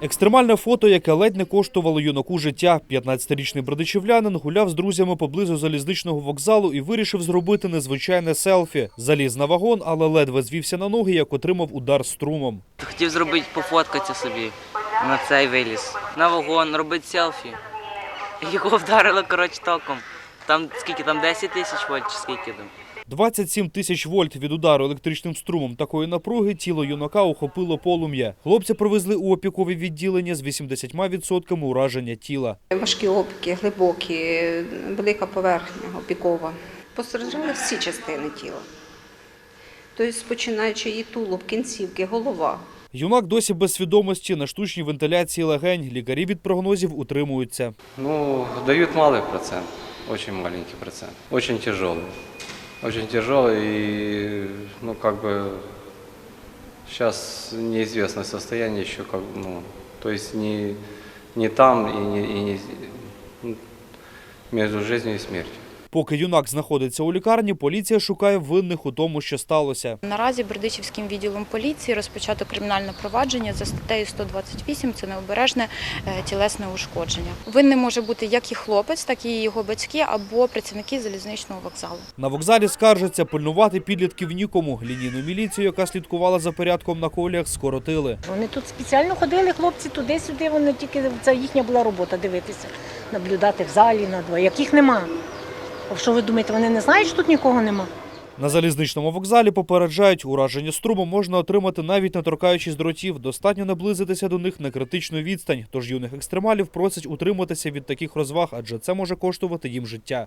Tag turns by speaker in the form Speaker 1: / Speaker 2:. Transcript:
Speaker 1: Екстремальне фото, яке ледь не коштувало юнаку життя. 15-річний бродичівлянин гуляв з друзями поблизу залізничного вокзалу і вирішив зробити незвичайне селфі. Заліз на вагон, але ледве звівся на ноги, як отримав удар струмом.
Speaker 2: Хотів зробити пофоткатися собі на цей виліз. На вагон, робити селфі. Його вдарило, коротше, током. Там скільки там 10 тисяч вольт чи скільки там.
Speaker 1: 27 тисяч вольт від удару електричним струмом такої напруги тіло юнака охопило полум'я. Хлопця привезли у опікове відділення з 80% ураження тіла.
Speaker 3: Важкі опіки, глибокі, велика поверхня опікова. Постраждали всі частини тіла. Тобто, починаючи і тулуб, кінцівки, голова.
Speaker 1: Юнак досі без свідомості на штучній вентиляції легень. Лікарі від прогнозів утримуються.
Speaker 4: Ну, дают малый процент, очень маленький процент, очень тяжелый. Очень тяжелый и, ну, как бы, сейчас неизвестное состояние еще, как, ну, то есть не, не там и не, и не ну, между жизнью и смертью.
Speaker 1: Поки юнак знаходиться у лікарні, поліція шукає винних у тому, що сталося.
Speaker 5: Наразі Бердичівським відділом поліції розпочато кримінальне провадження за статтею 128 – це необережне е, тілесне ушкодження. Винним може бути як і хлопець, так і його батьки або працівники залізничного вокзалу.
Speaker 1: На вокзалі скаржаться, пильнувати підлітків нікому. Лінійну міліцію, яка слідкувала за порядком на коліях, скоротили.
Speaker 6: Вони тут спеціально ходили, хлопці туди-сюди, вони тільки це їхня була робота дивитися, наблюдати в залі на два, яких нема. А що ви думаєте, вони не знають, що тут нікого нема?
Speaker 1: На залізничному вокзалі попереджають, ураження струму можна отримати навіть не торкаючись дротів. Достатньо наблизитися до них на критичну відстань. Тож юних екстремалів просять утриматися від таких розваг, адже це може коштувати їм життя.